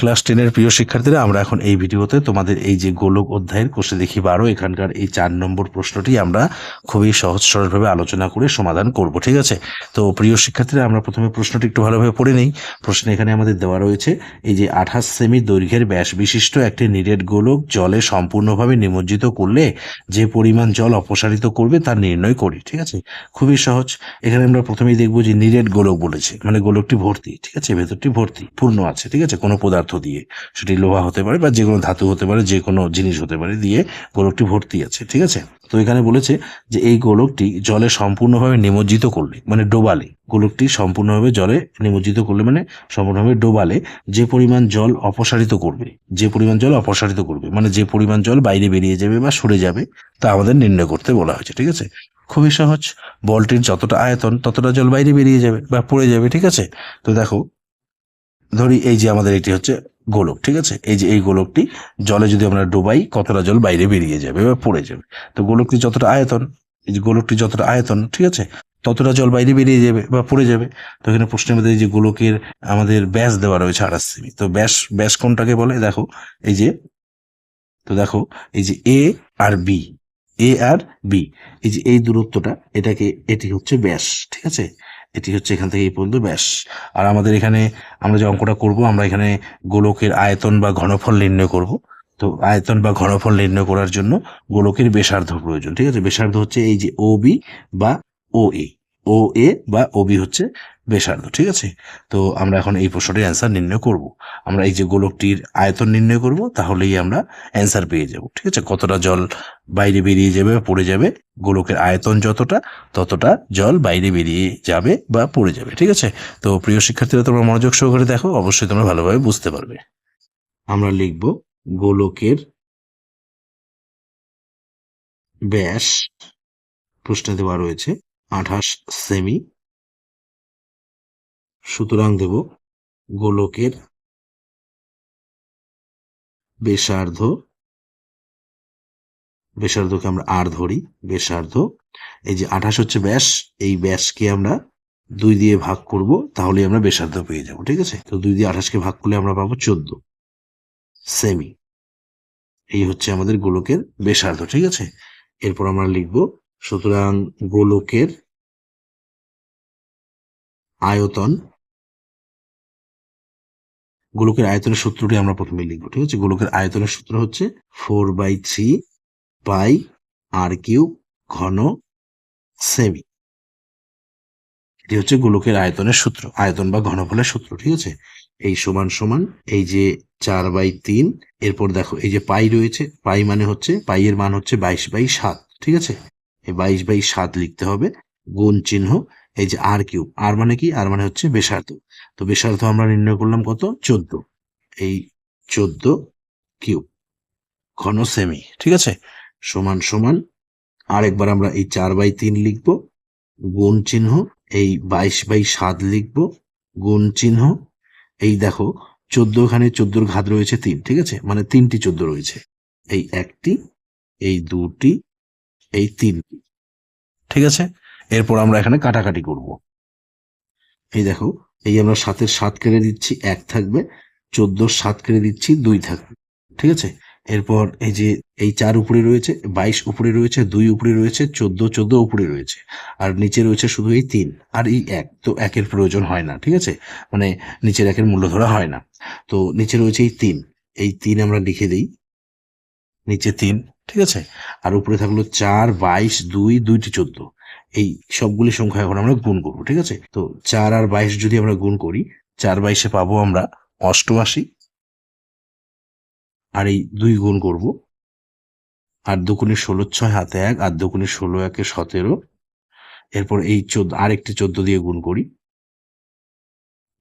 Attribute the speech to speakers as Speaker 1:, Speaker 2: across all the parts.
Speaker 1: Class টেনের প্রিয় শিক্ষার্থীরা, আমরা এখন এই ভিডিওতে তোমাদের এই যে গোলক অধ্যায়ের কোষে দেখি বারো, এখানকার এই চার নম্বর প্রশ্নটি আমরা খুবই সহজ সরলভাবে আলোচনা করে সমাধান করব, ঠিক আছে? তো প্রিয় শিক্ষার্থীরা, আমরা প্রথমে প্রশ্নটি একটু ভালোভাবে পড়ে নেই। প্রশ্ন এখানে আমাদের দেওয়া রয়েছে, এই যে আঠাশ সেমি দৈর্ঘ্যের ব্যাস বিশিষ্ট একটি নিরেট গোলক জলে সম্পূর্ণভাবে নিমজ্জিত করলে যে পরিমাণ জল অপসারিত করবে তার নির্ণয় করি, ঠিক আছে? খুবই সহজ। এখানে আমরা প্রথমেই দেখব যে নিরেট গোলক বলেছে মানে গোলকটি ভর্তি, ঠিক আছে? ভেতরটি ভর্তি, পূর্ণ আছে, ঠিক আছে? কোনো পদার্থ দিয়ে সেটি লোহা হতে পারে বা যে কোনো ধাতু হতে পারে, যে কোনো জিনিস হতে পারে দিয়ে গোলকটি ভর্তি আছে, ঠিক আছে? তো এখানে বলেছে যে এই গোলকটি জলে সম্পূর্ণভাবে নিমজ্জিত করলে মানে ডোবালে, গোলকটি সম্পূর্ণভাবে জলে নিমজ্জিত করলে মানে সম্পূর্ণভাবে ডোবালে যে পরিমাণ জল অপসারিত করবে, যে পরিমাণ জল অপসারিত করবে মানে যে পরিমাণ জল বাইরে বেরিয়ে যাবে বা সরে যাবে, তা আমাদের নির্ণয় করতে বলা হয়েছে, ঠিক আছে? খুবই সহজ, বলটির যতটা আয়তন ততটা জল বাইরে বেরিয়ে যাবে বা পড়ে যাবে, ঠিক আছে? তো দেখো ধরি এই যে আমাদের এটি হচ্ছে গোলক, ঠিক আছে? এই যে এই গোলকটি জলে যদি আমরা ডোবাই, কতটা জল বাইরে বেরিয়ে যাবে বা পড়ে যাবে? তো গোলকটি যতটা আয়তন, এই যে গোলকটি যতটা আয়তন, ঠিক আছে? ততটা জল বাইরে বেরিয়ে যাবে বা পড়ে যাবে। তো এখানে প্রশ্নের মধ্যে যে গোলকের আমাদের ব্যাস দেওয়া রয়েছে আঠাশ সেমি তো ব্যাস ব্যাস কোনটাকে বলে? দেখো, এই যে, তো দেখো, এই যে এ আর বি, এ আর বি, এই যে এই দূরত্বটা, এটাকে, এটি হচ্ছে ব্যাস, ঠিক আছে? এটি হচ্ছে এখান থেকে এই পর্যন্ত, ব্যাস। আর আমাদের এখানে আমরা যে অঙ্কটা করব, আমরা এখানে গোলকের আয়তন বা ঘনফল নির্ণয় করব। তো আয়তন বা ঘনফল নির্ণয় করার জন্য গোলকের বেসার্ধ প্রয়োজন, ঠিক আছে? বেসার্ধ হচ্ছে এই যে ও বি বা ও এ ও এ বা ও বি হচ্ছে বেসার্ধ ঠিক আছে? তো আমরা এখন এই প্রশ্নটির অ্যান্সার নির্ণয় করব। আমরা এই যে গোলকটির আয়তন নির্ণয় করব, তাহলেই আমরা অ্যান্সার পেয়ে যাব, ঠিক আছে? কতটা জল বাইরে বেরিয়ে যাবে বা পড়ে যাবে? গোলকের আয়তন যতটা, ততটা জল বাইরে বেরিয়ে যাবে বা পড়ে যাবে, ঠিক আছে? তো প্রিয় শিক্ষার্থীরা, তোমরা মনোযোগ সহকারে দেখো, অবশ্যই তোমরা ভালোভাবে বুঝতে পারবে। আমরা লিখব গোলকের ব্যাস প্রশ্নে দেওয়া রয়েছে। আঠাশ সেমি। সুতরাং দেব গোলকের বেসার্ধ বেসার্ধকে আমরা আর ধরি বেসার্ধ এই যে আঠাশ হচ্ছে ব্যাস, এই ব্যাসকে আমরা দুই দিয়ে ভাগ করব তাহলে আমরা বেসার্ধ পেয়ে যাব, ঠিক আছে? তো দুই দিয়ে আঠাশকে ভাগ করলে আমরা পাবো চোদ্দ সেমি। এই হচ্ছে আমাদের গোলকের বেসার্ধ ঠিক আছে? এরপর আমরা লিখব সুতরাং গোলকের আয়তন, গোলকের আয়তনের সূত্রটি আমরা প্রথমে লিখব, ঠিক আছে? গোলকের আয়তনের সূত্র হচ্ছে four by three pi r cube ঘন সেমি। এটি হচ্ছে গোলকের আয়তনের সূত্র, আয়তন বা ঘনফলের সূত্র, ঠিক আছে? এই সমান সমান, এই যে চার বাই তিন, এরপর দেখো এই যে পাই রয়েছে, পাই মানে হচ্ছে পাই এর মান হচ্ছে বাইশ বাই সাত, ঠিক আছে? এই বাইশ বাই সাত লিখতে হবে, গুণ চিহ্ন, এই যে আর কিউব, আর মানে কি? আর মানে হচ্ছে বেসার্ধ। তো বেসার্ধ আমরা নির্ণয় করলাম কত? চোদ্দ। এই চোদ্দ কিউব, ঘন সেমি ঠিক আছে? সমান সমান, আরেকবার আমরা এই চার বাই তিন লিখব, গুণ চিহ্ন, এই বাইশ বাই সাত লিখব, গুণ চিহ্ন। এই দেখো, চোদ্দ এখানে চোদ্দোর ঘাত রয়েছে তিন, ঠিক আছে? মানে তিনটি চোদ্দ রয়েছে। এই একটি, এই দুটি এই তিনটি ঠিক আছে? এরপর আমরা এখানে কাটাকাটি করব। এই দেখো, এই আমরা সাতের সাত কেটে দিচ্ছি, এক থাকবে। চোদ্দোর সাত কেটে দিচ্ছি, দুই থাকবে। ঠিক আছে? এরপর এই যে এই চার উপরে রয়েছে, বাইশ উপরে রয়েছে, দুই উপরে রয়েছে, চোদ্দ চোদ্দ উপরে রয়েছে। আর নিচে রয়েছে শুধু এই তিন, আর এই এক। তো একের প্রয়োজন হয় না, ঠিক আছে? মানে নিচের একের মূল্য ধরা হয় না। তো নিচে রয়েছে এই তিন। এই তিন আমরা লিখে দিই। নিচে তিন ঠিক আছে? আর উপরে থাকল চার, বাইশ, দুই, দুইটি চোদ্দ। এই সবগুলি সংখ্যা এখন আমরা গুণ করব, ঠিক আছে? তো চার আর বাইশ যদি আমরা গুণ করি, চার বাইশে পাবো আমরা অষ্টআশি। আর এই দুই গুণ করব আর দুকুনি ষোলো ছয় হাতে এক আর দুকুনি ষোলো একে সতেরো। এরপর এই চোদ্দ, আরেকটি চোদ্দ দিয়ে গুণ করি।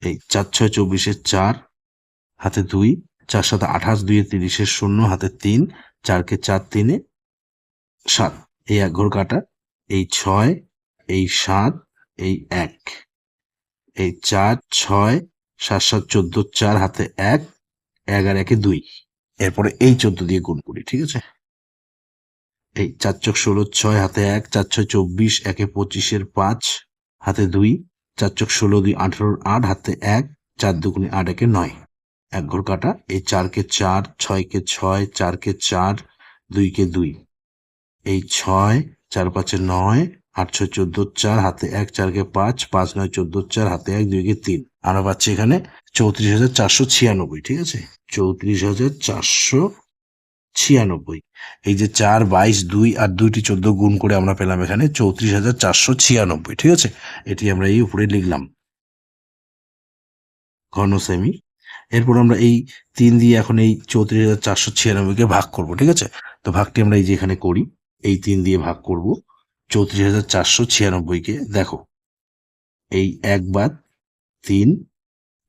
Speaker 1: এই চার, ছয়, চব্বিশে চার, হাতে দুই চার সাথে আঠাশ দুইয়ে তিরিশের শূন্য, হাতে তিন, চারকে চার তিনে সাত। এই এক ঘর কাটা, এই ছয়, এই সাত, এই এক। এই চার, ছয়, সাত সাত, চোদ্দ, চার, হাতে এক এক আর একে দুই। এরপরে এই চোদ্দ দিয়ে গুণ করি, ঠিক আছে? এই চার চক ষোলো, ছয়, হাতে এক, চার, ছয়, চব্বিশ, একে পঁচিশের পাঁচ, হাতে দুই, চার চক ষোলো, দুই, আঠারোর আট, হাতে এক, চার দুগুণে আট, একে নয়। এক ঘর কাটা। এই চারকে চার, ছয়কে ছয়, চারকে চার, দুইকে দুই। এই ছয়, চার পাঁচে নয়, আট ছয় চোদ্দ চার, হাতে এক, চারকে পাঁচ পাঁচ নয় চোদ্দ চার, হাতে এক, দুইকে তিন। আমরা পাচ্ছি এখানে চৌত্রিশ হাজার চারশো ছিয়ানব্বই, ঠিক আছে? চৌত্রিশ হাজার চারশো ছিয়ানব্বই। এই যে চার, বাইশ, দুই আর দুইটি চোদ্দ গুণ করে আমরা পেলাম এখানে চৌত্রিশ হাজার চারশো ছিয়ানব্বই, ঠিক আছে? এটি আমরা এই উপরে লিখলাম। ঘন সেমি। এরপর আমরা এই তিন দিয়ে এখন এই চৌত্রিশ হাজার চারশো ছিয়ানব্বইকে ভাগ করব, ঠিক আছে? তো ভাগটি আমরা এই যে এখানে করি, এই তিন দিয়ে ভাগ করব, চৌত্রিশ হাজার চারশো ছিয়ানব্বইকে। দেখো, এই এক বাদ তিন,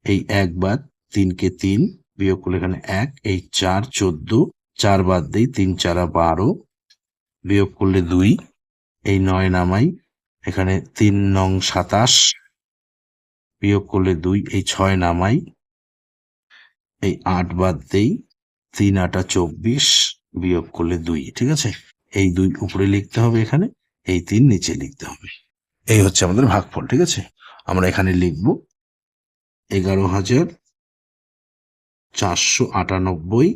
Speaker 1: এই এক বাদ তিনকে তিন, বিয়োগ করলে এখানে এক, এই চার চোদ্দ, চার বাদ দেই তিন চারা বারো, বিয়োগ করলে দুই, এই নয় নামাই, এখানে তিন নং সাতাশ, বিয়োগ করলে দুই, এই ছয় নামাই এই আট বাদ দেই, তিন, আটা চব্বিশ বিয়োগ করলে দুই, ঠিক আছে? এই দুই উপরে লিখতে হবে এখানে, এই তিন নিচে লিখতে হবে। এই হচ্ছে আমাদের ভাগফল, ঠিক আছে? আমরা এখানে লিখব এগারো হাজার চারশো আটানব্বই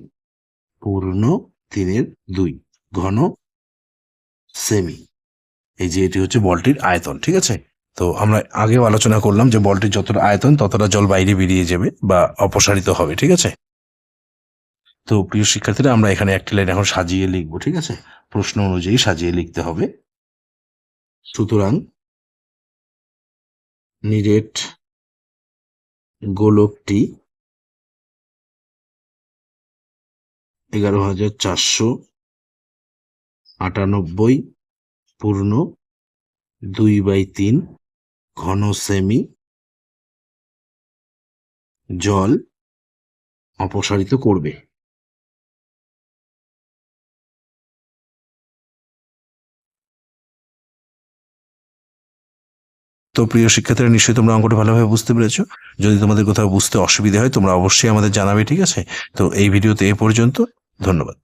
Speaker 1: পূর্ণ তিনের দুই, ঘন সেমি। এই যে এটি হচ্ছে বলটির আয়তন, ঠিক আছে? তো আমরা আগেও আলোচনা করলাম যে বলটির যতটা আয়তন, ততটা জল বাইরে বেরিয়ে যাবে বা অপসারিত হবে, ঠিক আছে? তো প্রিয় শিক্ষার্থীরা, আমরা এখানে একটি লাইন এখন সাজিয়ে লিখব, ঠিক আছে? প্রশ্ন অনুযায়ী সাজিয়ে লিখতে হবে। সুতরাং নিরেট গোলকটি এগারো হাজার চারশো আটানব্বই পূর্ণ দুই বাই তিন ঘন সেমি জল অপসারিত করবে। তো প্রিয় শিক্ষার্থীরা, নিশ্চয়ই তোমরা অঙ্কটা ভালোভাবে বুঝতে পেরেছ। যদি তোমাদের কোথাও বুঝতে অসুবিধা হয়, তোমরা অবশ্যই আমাদের জানাবে, ঠিক আছে? তো এই ভিডিওতে এ পর্যন্ত। ধন্যবাদ।